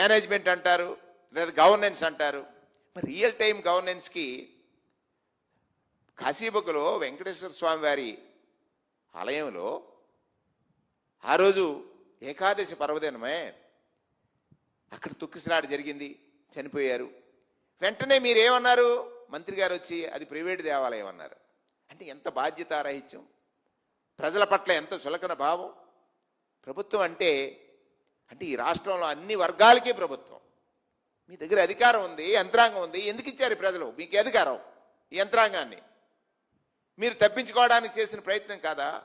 Management అంటారు లేదా governance అంటారు. మరి రియల్ టైం గవర్నెన్స్కి కాశీబుగ్గలో వెంకటేశ్వర స్వామి వారి ఆలయంలో ఆ రోజు ఏకాదశి పర్వదినమే అక్కడ తుక్కిసలాట జరిగింది చనిపోయారు. వెంటనే మీరేమన్నారు? మంత్రి గారు వచ్చి అది ప్రైవేట్ దేవాలయం అన్నారు. అంటే ఎంత బాధ్యతారాహిత్యం. ప్రజల పట్ల ఎంత సులకన భావం. ప్రభుత్వం అంటే అంటే ఈ రాష్ట్రంలో అన్ని వర్గాలకి ప్రభుత్వం. మీ దగ్గర అధికారం ఉంది యంత్రాంగం ఉంది ఎందుకు ఇచ్చారు ప్రజలు? మీకు అధికారం ఈ యంత్రాంగాన్ని. మీరు తప్పించుకోవడానికి చేసిన ప్రయత్నం కాదా?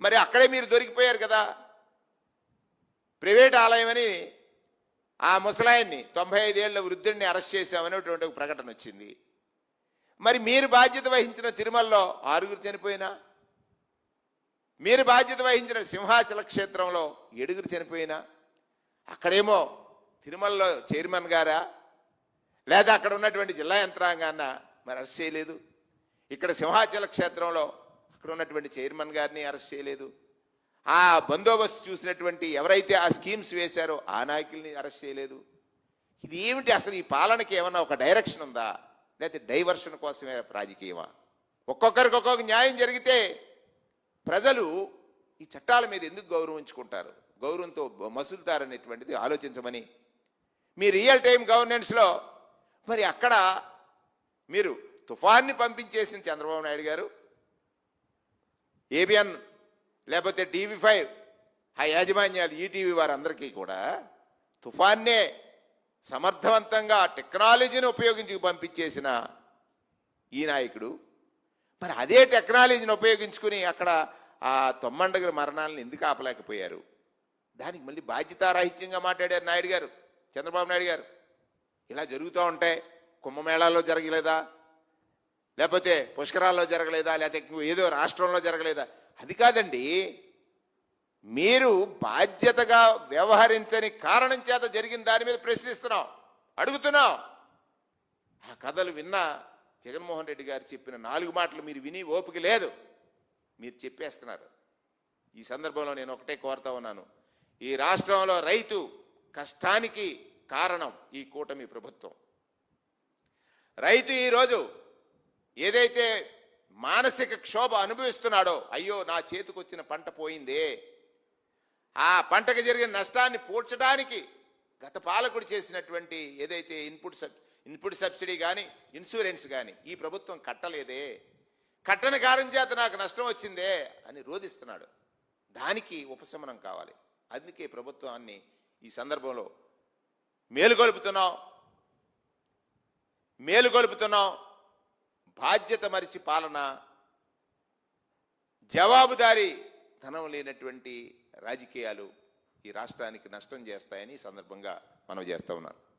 మరి అక్కడే మీరు దొరికిపోయారు కదా. ప్రైవేట్ ఆలయమని ఆ ముసలాయన్ని తొంభై ఐదేళ్ళ వృద్ధుడిని అరెస్ట్ చేశామనేటువంటి ఒక ప్రకటన వచ్చింది. మరి మీరు బాధ్యత వహించిన తిరుమలలో ఆరుగురు చనిపోయినా మీరు బాధ్యత వహించిన సింహాచల క్షేత్రంలో ఏడుగురు చనిపోయినా అక్కడేమో తిరుమలలో చైర్మన్ గారా లేదా అక్కడ ఉన్నటువంటి జిల్లా యంత్రాంగాన్న మరి అరెస్ట్ చేయలేదు. ఇక్కడ సింహాచల క్షేత్రంలో అక్కడ ఉన్నటువంటి చైర్మన్ గారిని అరెస్ట్ చేయలేదు. ఆ బందోబస్తు చూసినటువంటి ఎవరైతే ఆ స్కీమ్స్ వేశారో ఆ నాయకుల్ని అరెస్ట్ చేయలేదు. ఇది ఏమిటి అసలు ఈ పాలనకి ఏమన్నా ఒక డైరెక్షన్ ఉందా? లేకపోతే డైవర్షన్ కోసమే రాజకీయమా? ఒక్కొక్కరికి ఒక్కొక్క న్యాయం జరిగితే ప్రజలు ఈ చట్టాల మీద ఎందుకు గౌరవించుకుంటారు? గౌరవంతో మసులుతారనేటువంటిది ఆలోచించమని. మీ రియల్ టైం గవర్నెన్స్లో మరి అక్కడ మీరు తుఫాన్ని పంపించేసిన చంద్రబాబు నాయుడు గారు ఏబిఎన్ లేకపోతే టీవీ ఫైవ్ ఆ యాజమాన్యాలు ఈటీవీ వారందరికీ కూడా తుఫాన్నే సమర్థవంతంగా టెక్నాలజీని ఉపయోగించి పంపించేసిన ఈ నాయకుడు మరి అదే టెక్నాలజీని ఉపయోగించుకుని అక్కడ ఆ తొమ్మండగిరి మరణాలను ఎందుకు ఆపలేకపోయారు? దానికి మళ్ళీ బాధ్యతారాహిత్యంగా మాట్లాడారు నాయుడు గారు చంద్రబాబు నాయుడు గారు. ఇలా జరుగుతూ ఉంటాయి కుంభమేళాల్లో జరగలేదా? లేకపోతే పుష్కరాల్లో జరగలేదా? లేకపోతే ఏదో రాష్ట్రంలో జరగలేదా? అది కాదండి. మీరు బాధ్యతగా వ్యవహరించని కారణం చేత జరిగిన దాని మీద ప్రశ్నిస్తున్నాం అడుగుతున్నాం. ఆ కథలు విన్నా జగన్మోహన్ రెడ్డి గారు చెప్పిన నాలుగు మాటలు మీరు విని ఓపిక లేదు. మీరు చెప్పేస్తున్నారు. ఈ సందర్భంలో నేను ఒకటే కోరుతా ఉన్నాను. ఈ రాష్ట్రంలో రైతు కష్టానికి కారణం ఈ కూటమి ప్రభుత్వం. రైతు ఈరోజు ఏదైతే మానసిక క్షోభ అనుభవిస్తున్నాడో అయ్యో నా చేతికొచ్చిన పంట పోయిందే. ఆ పంటకు జరిగిన నష్టాన్ని పూడ్చడానికి గత పాలకుడు చేసినటువంటి ఏదైతే ఇన్పుట్ ఇన్పుట్ సబ్సిడీ కానీ ఇన్సూరెన్స్ కానీ ఈ ప్రభుత్వం కట్టలేదే. కట్టని కారణం చేత నాకు నష్టం వచ్చిందే అని రోధిస్తున్నాడు. దానికి ఉపశమనం కావాలి. అందుకే ప్రభుత్వాన్ని ఈ సందర్భంలో మేలుగొలుపుతున్నాం మేలుగొలుపుతున్నాం బాధ్యత మరిచి పాలన జవాబుదారీ ధనం లేనటువంటి రాజకీయాలు ఈ రాష్ట్రానికి నష్టం చేస్తాయని ఈ సందర్భంగా మనం చేస్తూ ఉన్నాను